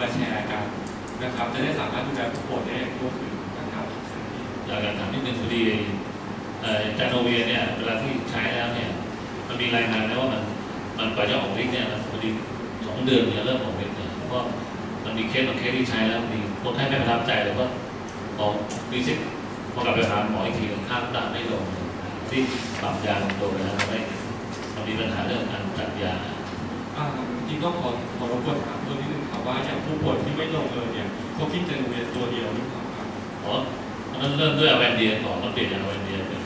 มาแชร์กันนะครับจะได้สามารถดูแลผู้ป่วยได้อย่างทั่วถึงนะครับอยากจะถามนิดนึงพอดีจานโนเวียเนี่ยเวลาที่ใช้แล้วเนี่ยมันมีรายงานนะว่ามันมันกว่าจะออกฤทธิ์เนี่ยพอดีสองเดือนเนี่ยเริ่มออกฤทธิ์เนี่ยเพราะมันมีเคสบางเคสที่ใช้แล้วมีคนไข้ไม่ประทับใจเลยว่าพอมีสิทธิ์พอกลับไปหาหมออีกทีค่าตาไม่ลงที่ปรับยาลงตัวแล้วทำให้มันมีปัญหาเรื่องการจัดยา จริงๆก็ขอขอรบกวนถามเพิ่มนิดนึงครับว่าอย่างผู้ป่วยที่ไม่ลงเลยเนี่ยเขากินเจนูเวียตัวเดียวหรือเปล่าครับเพราะมันเริ่มด้วยอเวนเดียก่อนแล้วเปลี่ยนจากอเวนเดียเป็น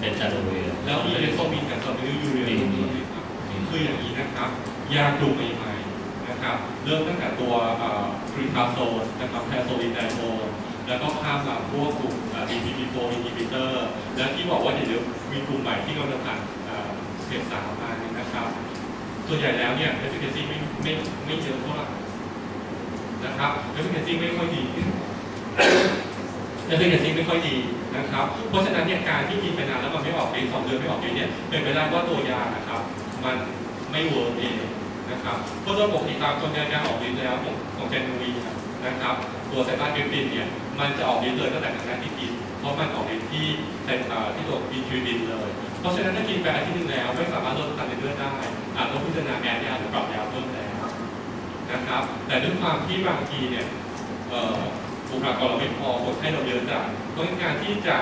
เป็นจานโนเวียแล้วมีเลโซมินกับซอลบิวยูเรียลงด้วยครับคืออย่างนี้นะครับยากลุ่มใหม่ๆนะครับเริ่มตั้งแต่ตัวฟรีคาโซนนะครับแพโซลินไดโซนแล้วก็ข้ามมาพวกกลุ่ม DPP4 inhibitor แล้วที่บอกว่าเดี๋ยวมีกลุ่มใหม่ที่กำลังผ่านสเต็ปสามมาเนี่ยนะครับ ส่วนใหญ่แล้วเนี่ย efficacy ไม่ไม่ไม่เยอะเท่าไหร่นะครับ efficacy ไม่ค่อยดี efficacy ไม่ค่อยดีนะครับ เพราะฉะนั้นเนี่ยการที่กินไปนานแล้วมันไม่ออกฤทธิ์สองเดือนไม่ออกฤทธิ์เนี่ยเป็นไปได้ว่าตัวยานะครับ มันไม่เวิร์กเองนะครับเพราะโดยปกติตามคนยายาออกฤทธิ์แล้วของของเจนูวีนะครับ ตัวไซต้าเกปินเนี่ยมันจะออกฤทธิ์เลยตั้งแต่ครั้งแรกที่กินเพราะมันออกฤทธิ์ที่ที่ตัวอินทริบินเลย เพราะฉะนั้นถ้ากินไปอาทิตย์นึง แต่ด้วยความที่บางทีเนี่ยอ่อบุคลากรเราไม่พอคนให้เราเยอะจัดเพราะฉะนั้นการที่จะ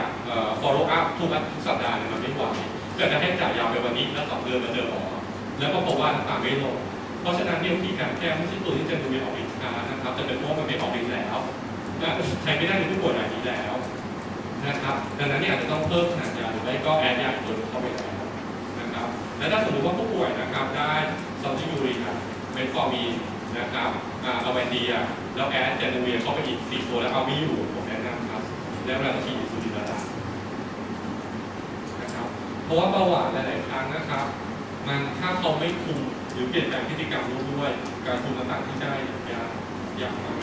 follow up ทุกทุกสัปดาห์เนี่ยมันไม่ไหวก็จะให้จ่ายยาวไปวันนี้แล้วสองเดือนมาเจอหมอแล้วก็พบว่าตาลไม่ลงเพราะฉะนั้นเนี่ยวิธีการแก้ไม่ใช่ตัวที่จะดูมีออกฤทธิ์ช้านะครับแต่เป็นเพราะว่ามันไม่ออกฤทธิ์แล้วนะใช้ไม่ได้ในผู้ป่วยรายนี้แล้วนะครับดังนั้นเนี่ยอาจจะต้องเพิ่มขนาดยาหรือไม่ก็แอดยาอีกตัวเข้าไปแล้วนะครับและถ้าสมมติว่าผู้ป่วยนะครับได้ซอลติยูรีนเมทฟอร์มีน นะครับเอาแวนเดียแล้วแอดเจนูเวียเข้าไปอีกสี่ตัวแล้วเอาไม่อยู่ผมแนะนำครับ แล้วเราฉีดอินซูลินละนะครับเพราะว่าเบาหวานหลายๆครั้งนะครับ มันถ้าเขาไม่คุมหรือเปลี่ยนแปลงพฤติกรรมลูกด้วย การคุมต่างๆที่ได้ยากยากมาก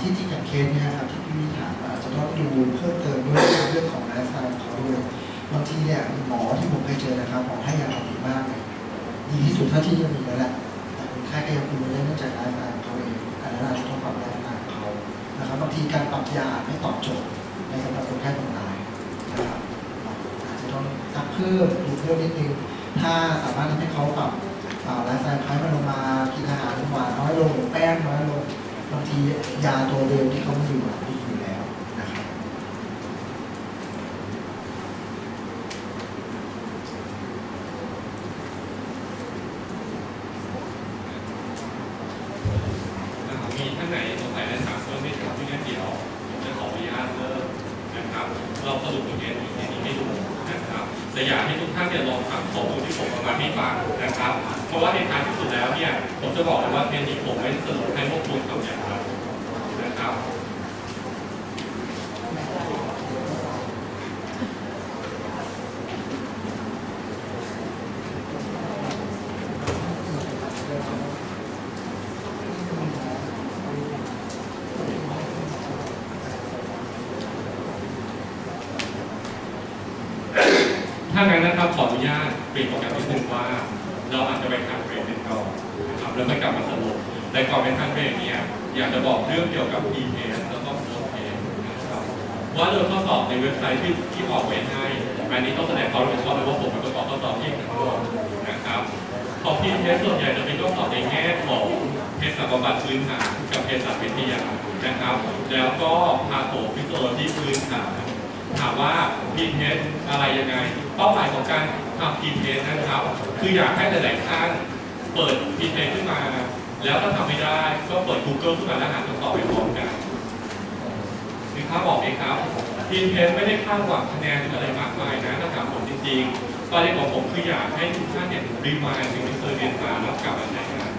ที่ที่จริงอย่างเคสเนี่ยครับที่พี่วิถามอาจจะต้องดูเพิ่มเติมด้วยเรื่องของไลฟ์สไตล์ของเขาด้วยบางทีเนี่ยหมอที่ผมเคยเจอนะครับหมอให้ยาปกติมากเลย ดีที่สุดเท่าที่จะมีแล้วแหละแต่คนไข้ก็ยังคุมไม่ได้เนื่องจากไลฟ์สไตล์ของเขาเองอันนั้นอาจจะต้องปรับไลฟ์สไตล์ของเขานะครับบางทีการปรับยาไม่ตอบโจทย์ในสำหรับคนไข้คนตายนะครับอาจจะต้องซักเพิ่มดูเพิ่มนิดนึงถ้าสามารถทำให้เขาปรับไลฟ์สไตล์คล้ายมันลงมากินอาหารหวานน้อยลงแป้งน้อยลงบางทียาตัวเดิมที่เขาอยู่อะดีอยู่แล้วนะครับ นะครับมีท่านไหนสงสัยในถามเพิ่มไหมครับที่งั้นเดี๋ยวผมจะขออนุญาตเริ่มนะครับ เราสรุปตัวเองอีกทีนี้ให้ดูนะครับ แต่อยากให้ทุกท่านเนี่ยลองฟังข้อมูลที่ผมเอามาให้ฟังนะครับ เพราะว่าในท้ายที่สุดแล้วเนี่ยผมจะบอกเลย ว่าเทปนี้ผมไม่สรุปให้พวกคุณกับอย่างไรนะครับ ถ้างั้นนะครับขออนุญาตเปลี่ยนโปรแกรมนิดนึงว่า เราอาจจะไปทางเบรกกันก่อนนะครับ แล้วค่อยกลับมาสรุปแต่ก่อนไปทางเรกเนี่ยอยากจะบอกเรื่องเกี่ยวกับ e-test แล้วก็ PES นะครับว่าโดยข้อสอบในเว็บไซต์ที่ที่ออกไว้ให้อันนี้ต้องแสดงความรับผิดชอบเลยว่าผมเป็นคนออกข้อสอบที่ทั้งหมดนะครับของ EPS ส่วนใหญ่จะเป็นข้อสอบในแง่ของเภสัชบำบัดพื้นฐานกับเภสัชวิทยานะครับ แล้วก็พาโถฟิสโลจีพื้นฐานถามว่าพีเทสอะไรยังไง เป้าหมายของการทำพีเทสนะครับ คืออยากให้หลาย ๆ ท่าน เปิดพีเทสขึ้นมา แล้วถ้าทำไม่ได้ก็เปิด Google ขึ้นมาแล้วหาคำตอบไปพร้อมกันมีข้าบอกไหมครับพีเทสไม่ได้คาดหวังคะแนนหรืออะไรมากมายนะถ้าถามผมจริงๆประเด็นของผมคืออยากให้ทุกท่านเนี่ยรีมายสิ่งที่เคยเรียนมาแล้วกลับมาใช้งาน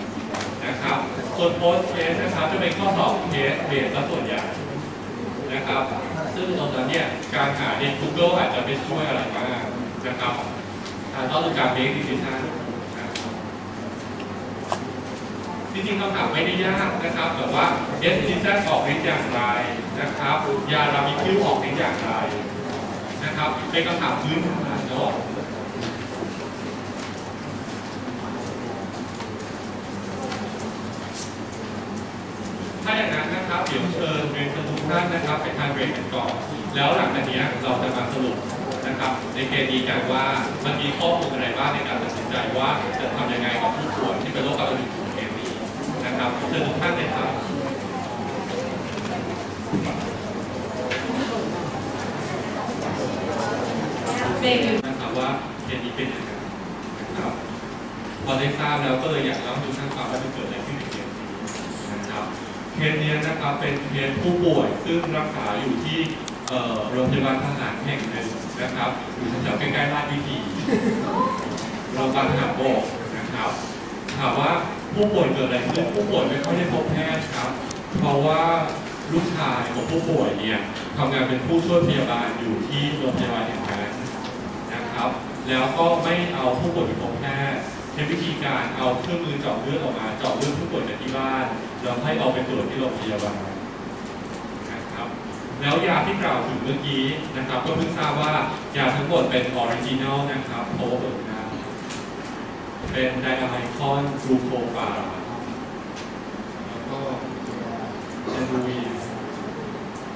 นะครับส่วนโพสเทสนะครับจะเป็นข้อสอบเทสเบสและส่วนใหญ่นะครับซึ่งตรงนั้นเนี่ยการหาใน Google อาจจะไม่ช่วยอะไรมากนะครับอ่าต้องการ make decision จริงๆคำถามไม่ได้ยากนะครับ แต่ว่า definition ออกฤทธิ์อย่างไรนะครับยารามิคิวออกฤทธิ์อย่างไรนะครับ เป็นคำถามพื้นฐานเนาะถ้าอย่างนั้นนะครับเดี๋ยวเชิญเรียนทุกท่านนะครับไปทานเบรกกันก่อนแล้วหลังจากนี้เราจะมาสรุปนะครับในเกณฑ์นี้กันว่ามันมีข้อมูลอะไรบ้างในการตัดสินใจว่าจะทำยังไงกับผู้ป่วยที่เป็นโรคกระดูก นะครับเชิญทุกท่านเลยครับเบรกอยู่นะครับว่าเคสนี้เป็นยังไงนะครับพอได้ทราบแล้วก็เลยอยากเล่าให้ทุกท่านฟังว่ามันเกิดอะไรขึ้นในเคสนี้นะครับเคสนี้นะครับเป็นเคสผู้ป่วยซึ่งรักษาอยู่ที่โรงพยาบาลทหารแห่งหนึ่งนะครับอยู่แถวใกล้ๆลาดวิถีโรงพยาบาลทหารบกนะครับ ถามว่าผู้ป่วยเกิดอะไรขึ้นผู้ป่วยไม่ค่อยได้พบแพทย์ครับ เพราะว่าลูกชายของผู้ป่วยเนี่ยทำงานเป็นผู้ช่วยพยาบาลอยู่ที่โรงพยาบาลแห่งนั้นนะครับ แล้วก็ไม่เอาผู้ป่วยไปพบแพทย์ใช้วิธีการเอาเครื่องมือเจาะเลือดออกมาเจาะเลือดผู้ป่วยจากที่บ้านแล้วให้เอาไปตรวจที่โรงพยาบาลนะครับ แล้วยาที่กล่าวถึงเมื่อกี้นะครับ ก็เพิ่งทราบว่ายาทั้งหมดเป็นออริจินอลนะครับโพเบิร์นา เป็นไดอะไมคอนกลูโคฟาแล้วก็เซนูวี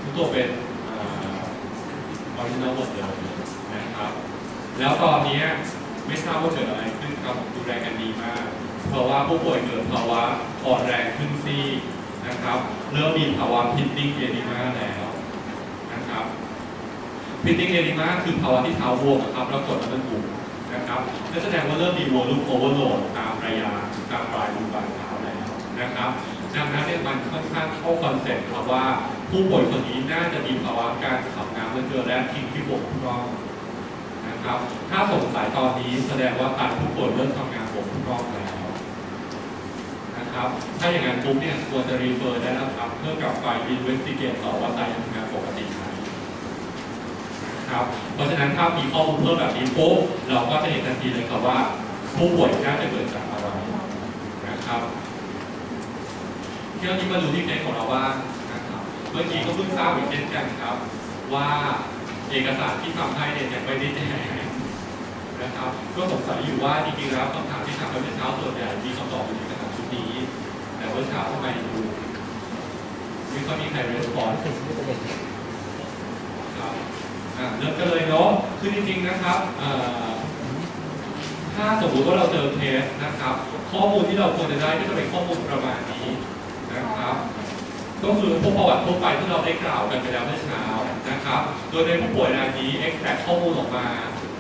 ทุกตัวเป็นออริจินอลหมดเลยนะครับ แล้วตอนนี้ไม่ทราบว่าเกิดอะไรขึ้นครับดูแลกันดีมาก เพราะว่าผู้ป่วยเกิดภาวะอ่อนแรงขึ้นซีนะครับเริ่มมีภาวะพิตติ้งเอดิมาแล้วนะครับพิตติ้งเอดิมาคือภาวะที่เท้าบวมะครับแล้วกดแล้วมันบุ๋ม นะครับนั่นแสดงว่าเริ่มมีวอลุ่มโอเวอร์โหลดตามระยะตามปลายรูปานเท้าแล้วนะครับดังนั้นเนี่ยมันค่อนข้างเข้าคอนเซ็ปต์ครับว่า ผู้ป่วยคนนี้น่าจะมีภาวะการขับน้ำมันเกินและทิ้งที่บกพร่องนะครับ ถ้าสงสัยตอนนี้แสดงว่าการผู้ป่วยเริ่มทำงานบกพร่องแล้วนะครับ ถ้าอย่างนั้นปุ๊บเนี่ยควรจะรีเฟอร์ได้แล้วครับเพื่อกลับไปอินเวสติเกตต่อว่าไตยังทำงานปกติไหม นะครับ เพราะฉะนั้นถ้ามีข้อมูลเพิ่มแบบนี้ปุ๊บเราก็จะเห็นทันทีเลยครับว่า ผู้ป่วยน่าจะเกิดจากอะไรนะครับเที่ยวนี้มาดูที่เคสของเราบ้างนะครับเมื่อกี้ก็เพิ่งทราบอีกเช่นกันครับ ว่าเอกสารที่ทำให้เนี่ยยังไม่ได้แจ้งนะครับก็สงสัยอยู่ว่าจริงๆแล้วคำถามที่ถามไปเมื่อเช้าส่วนใหญ่มีคำตอบอยู่ในเอกสารชุดนี้ แต่เมื่อเช้าทำไมดูไม่ค่อยมีใครรีสปอนส์ครับ เริ่มกันเลยเนาะคือจริงๆนะครับถ้าสมมติว่าเราเจอเคสนะครับ ข้อมูลที่เราควรจะได้ก็จะเป็นข้อมูลประมาณนี้นะครับก็คือพวกประวัติทั่วไปที่เราได้กล่าวกันไปแล้วเมื่อเช้านะครับ โดยในผู้ป่วยรายนี้ extract ข้อมูลออกมา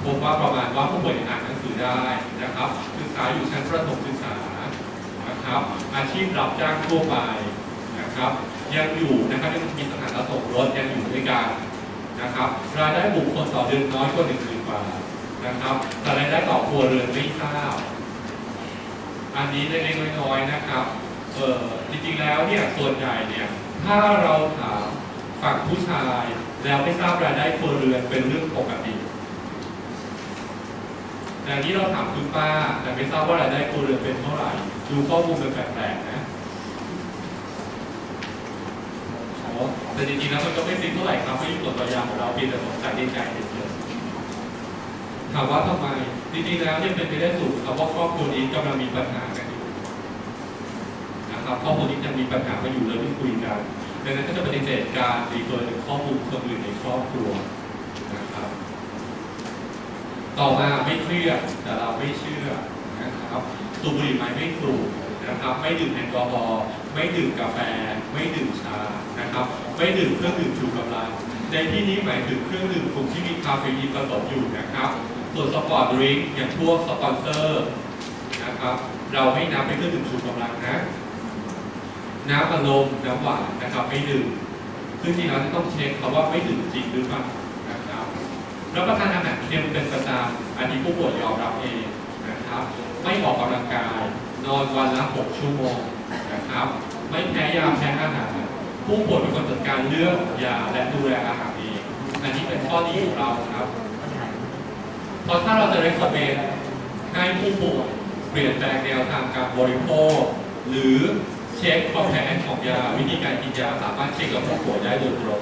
พบว่าประมาณว่าผู้ป่วยอ่านหนังสือได้นะครับศึกษาอยู่ชั้นประถมศึกษานะครับ อาชีพรับจ้างทั่วไปนะครับ ยังอยู่นะครับยังมีสถานะสมรสยังอยู่ด้วยกัน นะครับรายได้บุคคลต่อเดือนน้อยกว่าหนึ่งหมื่นบาทนะครับแต่รายได้ต่อครัวเรือนไม่ทราบอันนี้เล็กๆน้อยๆนะครับเออจริงๆแล้วเนี่ยส่วนใหญ่เนี่ยถ้าเราถามฝั่งผู้ชายแล้วไม่ทราบรายได้ครัวเรือนเป็นเรื่องปกติแต่อันนี้เราถามคุณป้าแต่ไม่ทราบว่ารายได้ครัวเรือนเป็นเท่าไหร่ดูข้อมูลเป็นแปลกๆนะ แต่จริงๆแล้วมันก็ไม่จริงเท่าไหร่ครับไม่ยุ่งกับตัวยาของเราเพียงแต่สงสัยในใจเฉยๆถามว่าทำไมจริงๆแล้วยังเป็นไปได้สูงครับว่าครอบครัวนี้กำลังมีปัญหากันอยู่นะครับข้อมูลนี้ยังมีปัญหากันอยู่เลยที่คุยกันดังนั้นก็จะปฏิเสธการรีเฟอร์ข้อมูลคนอื่นในครอบครัวนะครับ ต่อมาไม่เครียดแต่เราไม่เชื่อนะครับสูบบุหรี่ไหมไม่สูบ นะครับ ไม่ดื่มแอลกอฮอล์ไม่ดื่มกาแฟ ไม่ดื่มชานะครับ ไม่ดื่มเครื่องดื่มชูกำลัง ในที่นี้หมายถึงเครื่องดื่มกลุ่มที่มีคาเฟอีนผสมอยู่นะครับ ส่วนสปอร์ตดริงก์อย่างพวกสปอนเซอร์นะครับเราไม่นับเป็นเครื่องดื่มชูกำลังนะน้ำอัดลมน้ำหวานนะครับไม่ดื่มซึ่งจริงๆแล้วจะต้องเช็คเขาว่าไม่ดื่มจริงหรือเปล่านะครับรับประทานอาหารเค็มเป็นประจำอันนี้ผู้ป่วยยอมรับเองนะครับ ไม่ออกกำลังกาย นอนวันละ 6 ชั่วโมงนะครับ ไม่แพ้ยาแพ้อาหาร ผู้ป่วยเป็นคนจัดการเลือกยาและดูแลอาหารเองอันนี้เป็นข้อดีของเราครับเพราะถ้าเราจะ recommend ให้ผู้ป่วยเปลี่ยนแปลงแนวทางการบริโภค หรือเช็คความแพ้ของยาวิธีการกินยาสามารถเช็คกับผู้ป่วยได้โดยตรง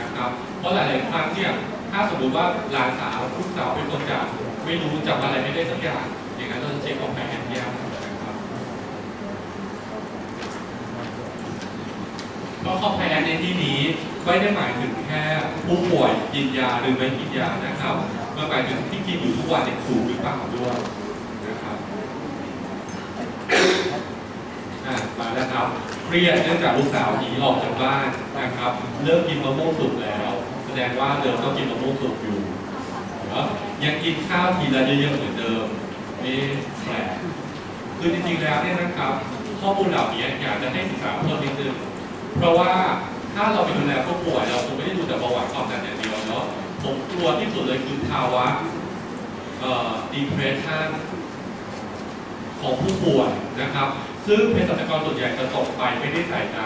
นะครับ เพราะหลายๆครั้งเนี่ยถ้าสมมติว่าหลานสาวลูกสาวเป็นคนจับไม่รู้จำอะไรไม่ได้สักอย่างอย่างนั้นเราจะเช็คความแพ้ยา นะครับเพราะคอแพนในที่นี้ไม่ได้หมายถึงแค่ผู้ป่วยกินยาหรือไม่กินยานะครับมันหมายถึงที่กินอยู่ทุกวันเนี่ยถูกหรือเปล่าด้วยนะครับอะมาแล้วครับเครียดเนื่องจากลูกสาวหนีออกจากบ้านนะครับเริ่มกินมะม่วงสุกแล้ว แสดงว่าเดิมต้องกินมะม่วงสุกอยู่นะยังกินข้าวทีละเยอะๆเหมือนเดิมนี่แปลกคือจริงๆแล้วเนี่ยนะครับ ข้อมูลเหล่านี้อยากจะให้ศึกษาเพิ่มนิดนึง เพราะว่าถ้าเราไปดูแลผู้ป่วยเราคงไม่ได้ดูแต่ประวัติความดันอย่างเดียวเนาะผมกลัวที่สุดเลยคือภาวะเอ่อ depression ของผู้ป่วยนะครับ ซึ่งเภสัชกรส่วนใหญ่จะตกไปไม่ได้ใส่ใจ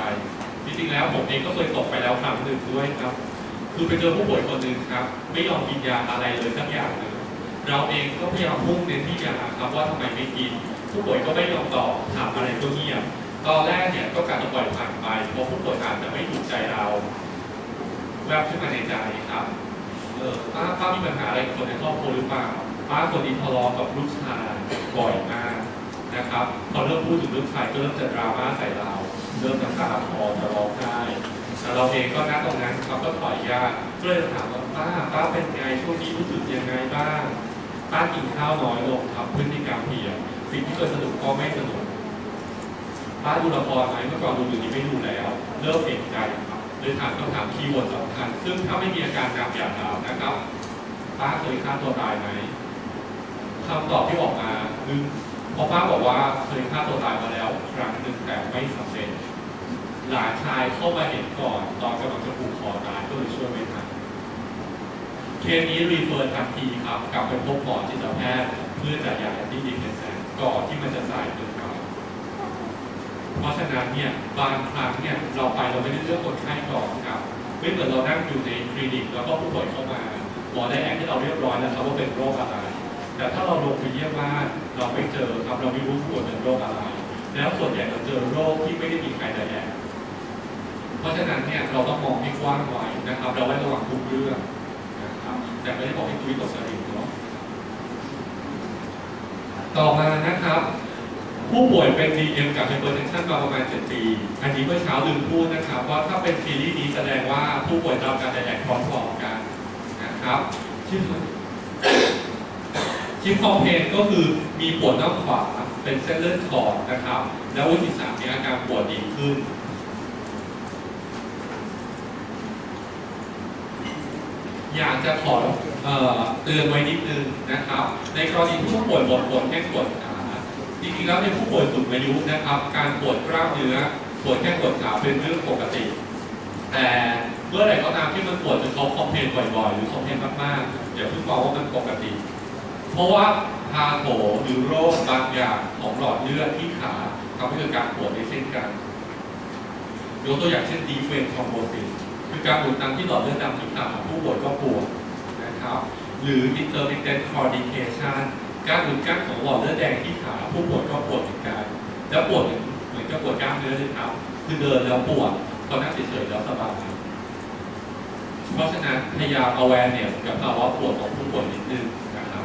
จริงๆแล้วผมเองก็เคยตกไปแล้วครั้งหนึ่งด้วยครับ คือไปเจอผู้ป่วยคนหนึ่งครับ ไม่ยอมกินยาอะไรเลยสักอย่างหนึ่งเราเองก็พยายามพุ่งเน้นที่ยาครับว่าทำไมไม่กิน ผู้ป่วยก็ไม่ยอมตอบถามอะไรก็เงียบ ตอนแรกเนี่ยก็การจะปล่อยผ่านไปเพราะผู้ป่วยอาจจะไม่ถูกใจเราแวบขึ้นมาในใจครับเออป้าป้ามีปัญหาอะไรกับคนในครอบครัวหรือเปล่าป้าคนนี้ทะเลาะกับลูกชายบ่อยมากนะครับพอเริ่มพูดถึงลูกชายก็เริ่มจะดราม่าใส่เราเริ่มน้ำตาคลอจะร้องไห้แต่เราเองก็นั่งตรงนั้นครับก็ถอยยาก็เลยถามว่าป้าป้าเป็นไงช่วงนี้รู้สึกยังไงบ้างป้ากินข้าวน้อยลงครับพฤติกรรมเปลี่ยนสิ่งที่เคยสนุกก็ไม่สนุก ป้าดูละครไหมเมื่อก่อนดูอยู่นี้ไม่ดูแล้ว เริ่มเปลี่ยนใจครับเลยถามคำถามคีย์เวิร์ดสำคัญซึ่งถ้าไม่มีอาการหนักอย่าถานะครับป้าเคยฆ่าตัวตายไหมคำตอบที่ออกมาคือพอป้าบอกว่าเคยฆ่าตัวตายมาแล้วครั้งหนึ่งแต่ไม่สำเร็จหลานชายเข้ามาเห็นก่อนตอนกำลังจะผูกคอตายก็เลยช่วยไม่ทันเคสนี้รีเฟอร์ทันทีครับกลับไปพบหมอจิตแพทย์เพื่อจัดยาแอนตี้ดิเพรสแซนก่อนที่มันจะสายเกิน เพราะฉะนั้นเนี่ยบางครั้งเนี่ยเราไปเราไม่ได้เลือกคนไข้ก่อนครับไม่เหมือนเรานั่งอยู่ในคลินิกแล้วก็ผู้ป่วยเข้ามาหมอได้แอนที่เราเรียบร้อยแล้วครับว่าเป็นโรคอะไร แต่ถ้าเราลงไปเยี่ยมบ้านเราไม่เจอครับเราไม่รู้ผู้ป่วยเป็นโรคอะไร แล้วส่วนใหญ่เราเจอโรคที่ไม่ได้มีใครได้แอนเพราะฉะนั้นเนี่ยเราต้องมองให้กว้างไว้นะครับ เราไว้ระวังทุกเรื่องนะครับแต่ไม่ได้บอกให้คุยกับสลิมเนาะต่อมานะครับ ผู้ป่วยเป็น DM กับ hypertension มาประมาณ 7 ปี อันนี้เมื่อเช้าลืมพูดนะครับ ว่าถ้าเป็นซีรีส์นี้แสดงว่าผู้ป่วยรับการแดกพร้อมๆกันนะครับชื่อชิปคอมเพนก็คือมีปวดหน้าขวาเป็นเส้นเลือดขอดนะครับ แล้ววันที่สามมีอาการปวดดีขึ้นอยากจะขอเอ่อเตือนไว้นิดนึงนะครับ ในกรณีผู้ป่วยปวดปวดแค่ปวด จริงๆแล้วในผู้ป่วยสูงอายุนะครับ การปวดกล้ามเนื้อปวดแค่ปวดขาเป็นเรื่องปกติ แต่เมื่อไหร่ก็ตามที่มันปวดจนเขาคอมเพลนบ่อยๆ หรือคอมเพลนมากๆอย่าเพิ่งมองว่ามันปกติ เพราะว่าพาโถหรือโรคบางอย่างของหลอดเลือดที่ขาทำให้เกิดการปวดในเช่นกันยกตัวอย่างเช่นดีเฟนคอมโบซิสคือการอุดตันที่หลอดเลือดดำที่ขาของผู้ป่วยก็ปวดนะครับ หรือ intermittent claudication การอุดกั้นของหลอดเลือดแดงที่ขาผู้ป่วยก็ปวดเหมือนกันแล้วปวดเหมือนกับปวดกล้ามเนื้อเลยครับคือเดินแล้วปวดพอนั่งเฉยๆแล้วสบายเพราะฉะนั้นพยายาม awareness กับภาวะปวดของผู้ป่วยนิดนึงนะครับ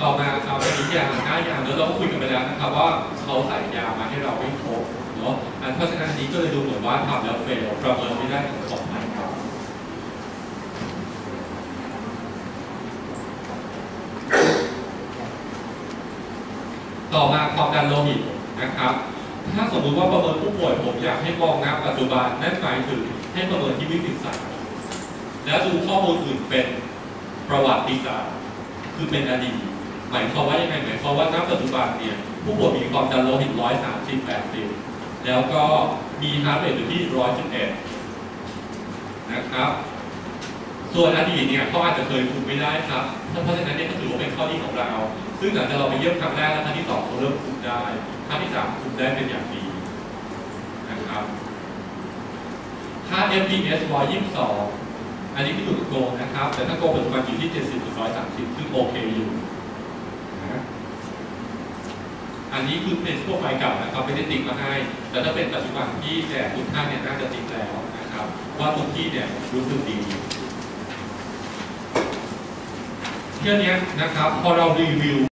ต่อมาครับเป็นยาห้ายาแล้วเราก็คุยกันไปแล้วนะครับ ว่าเขาใส่ยามาให้เราไม่ครบเนาะอันเพราะฉะนั้นอันนี้ก็เลยดูเหมือนว่าทำแล้วเฟลประเมินไม่ได้ถึงสองพันครับ ต่อมาความดันโลหิตนะครับถ้าสมมุติว่าประเมินผู้ป่วยผมอยากให้มองนะปัจจุบันนั่นหมายถึงให้ประเมินที่วิกฤตศาสตร์แล้วดูข้อมูลอื่นเป็นประวัติศาสตร์คือเป็นอดีตหมายความว่ายังไงหมายความว่าณปัจจุบันเนี่ยผู้ป่วยมีความดันโลหิต 130 80แล้วก็มีฮาร์ดเรทอยู่ที่ 111 นะครับ ส่วนอดีตเนี่ยเขาอาจจะเคยคุมไม่ได้ครับเพราะฉะนั้นเนี่ยก็ถือว่าเป็นข้อดีของเรา ซึ่งหลังจากเราไปเยี่ยมครั้งแรกแล้วครั้งที่สองเขาเริ่มคุมได้ครั้งที่สามคุมได้เป็นอย่างดีนะครับค่า FPS 122 อันนี้ที่ถูกโกงนะครับ แต่ถ้าโกงปัจจุบันอยู่ที่ 70ถึง130 ซึ่งโอเคอยู่นะอันนี้คือเป็นพวกไฟเก่านะครับไม่ได้ติ๊กมาให้ แต่ถ้าเป็นปัจจุบันที่แจกทุกท่านเนี่ยน่าจะติ๊กแล้วนะครับ ว่าทุกที่เนี่ยรู้สึกดี เที่ยวนี้นะครับพอเรารีวิว